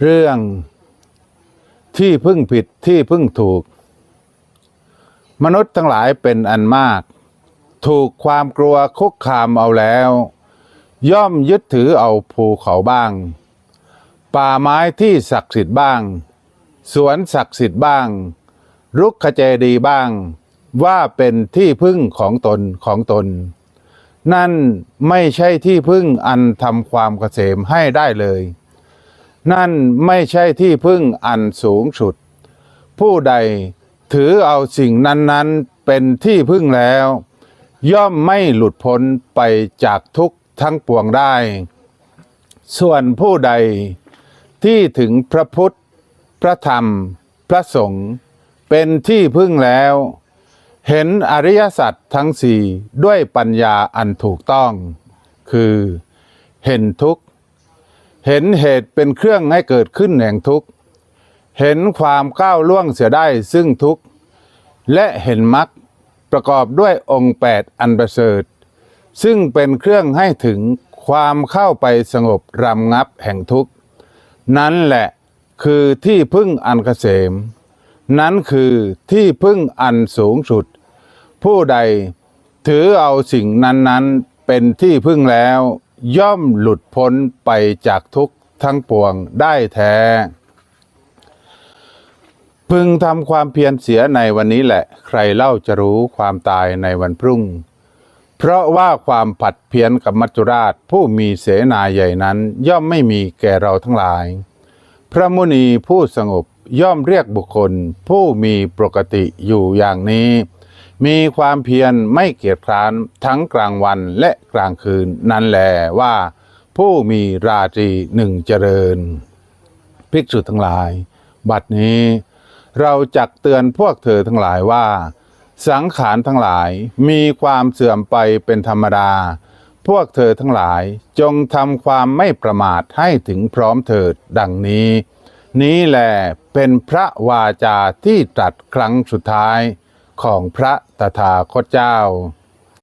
เรื่องที่พึ่งผิดที่พึ่งถูก มนุษย์ทั้งหลายเป็นอันมาก ถูกความกลัวคุกคามเอาแล้ว ย่อมยึดถือเอาภูเขาบ้าง ป่าไม้ที่ศักดิ์สิทธิ์บ้าง สวนศักดิ์สิทธิ์บ้าง รุกขเจดีบ้าง ว่าเป็นที่พึ่งของตนของตน นั่นไม่ใช่ที่พึ่งอันทำความเกษมให้ได้เลย นั่นไม่ใช่ที่พึ่งอันสูงสุด ผู้ใดถือเอาสิ่งนั้นๆเป็นที่พึ่งแล้ว ย่อมไม่หลุดพ้นไปจากทุกข์ทั้งปวงได้ ส่วนผู้ใดที่ถึงพระพุทธ พระธรรม พระสงฆ์เป็นที่พึ่งแล้ว เห็นอริยสัจทั้งสี่ด้วยปัญญาอันถูกต้อง คือ เห็นทุกข์ เห็นเหตุเป็นเครื่องให้เกิดขึ้นแห่งทุกข์ เห็นความก้าวล่วงเสียได้ซึ่งทุกข์ และเห็นมรรคประกอบด้วยองค์แปดอันประเสริฐ ซึ่งเป็นเครื่องให้ถึงความเข้าไปสงบรำงับแห่งทุกข์ นั้นแหละคือที่พึ่งอันเกษม นั้นคือที่พึ่งอันสูงสุด ผู้ใดถือเอาสิ่งนั้นๆเป็นที่พึ่งแล้ว ย่อมหลุดพ้นไปจากทุกข์ทั้งปวงได้แท้ พึงทำความเพียรเสียในวันนี้แหละ ใครเล่าจะรู้ความตายในวันพรุ่ง เพราะว่าความผัดเพี้ยนกับมัจจุราชผู้มีเสนาใหญ่นั้น ย่อมไม่มีแก่เราทั้งหลาย พระมุนีผู้สงบย่อมเรียกบุคคลผู้มีปกติอยู่อย่างนี้ มีความเพียรไม่เกียจคร้านทั้งกลางวันและกลางคืนนั้นแลว่า ผู้มีราตรีหนึ่งเจริญ ภิกษุทั้งหลาย บัดนี้ เราจักเตือนพวกเธอทั้งหลายว่า สังขารทั้งหลายมีความเสื่อมไปเป็นธรรมดา พวกเธอทั้งหลายจงทำความไม่ประมาทให้ถึงพร้อมเถิดดังนี้ นี้แหละเป็นพระวาจาที่ตรัสครั้งสุดท้ายของพระตถาคตเจ้า